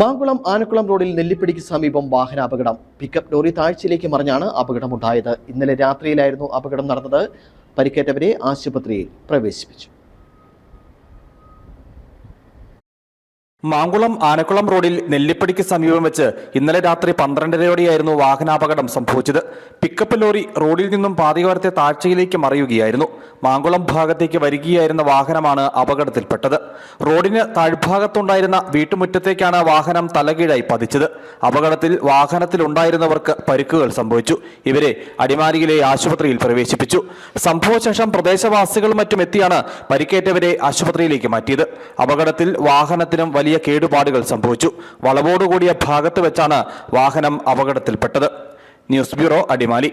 മാങ്കുളം ആനക്കുളം റോഡിൽ നെല്ലിപ്പിടിക്ക് സമീപം വാഹനാപകടം. Pickup lorry താഴ്ചയിലേക്ക് മറിഞ്ഞാണ് അപകടമുണ്ടായത്. ഇന്നലെ രാത്രിയിലായിരുന്നു അപകടം നടന്നത്. പരിക്കേറ്റവരെ ആശുപത്രിയിൽ പ്രവേശിപ്പിച്ചു. മാങ്കുളം ആനക്കുളം റോഡിൽ നെല്ലിപ്പടിക്ക് സമീപം വെച്ച് ഇന്നലെ രാത്രി പന്ത്രണ്ടരയോടെയായിരുന്നു വാഹനാപകടം സംഭവിച്ചത്. പിക്കപ്പ് ലോറി റോഡിൽ നിന്നും പാതയോരത്തെ താഴ്ചയിലേക്ക് മറിയുകയായിരുന്നു. മാങ്കുളം ഭാഗത്തേക്ക് വരികയായിരുന്ന വാഹനമാണ് അപകടത്തിൽപ്പെട്ടത്. റോഡിന് താഴ്ഭാഗത്തുണ്ടായിരുന്ന വീട്ടുമുറ്റത്തേക്കാണ് വാഹനം തലകീഴായി പതിച്ചത്. അപകടത്തിൽ വാഹനത്തിലുണ്ടായിരുന്നവർക്ക് പരിക്കുകൾ സംഭവിച്ചു. ഇവരെ അടിമാലിയിലെ ആശുപത്രിയിൽ പ്രവേശിപ്പിച്ചു. സംഭവശേഷം പ്രദേശവാസികളും മറ്റും എത്തിയാണ് പരിക്കേറ്റവരെ ആശുപത്രിയിലേക്ക് മാറ്റിയത്. അപകടത്തിൽ വാഹനത്തിനും വലിയ കേടുപാടുകൾ സംഭവിച്ചു. വളവോടുകൂടിയ ഭാഗത്ത് വെച്ചാണ് വാഹനം അപകടത്തിൽപ്പെട്ടത്. News bureau Adimali.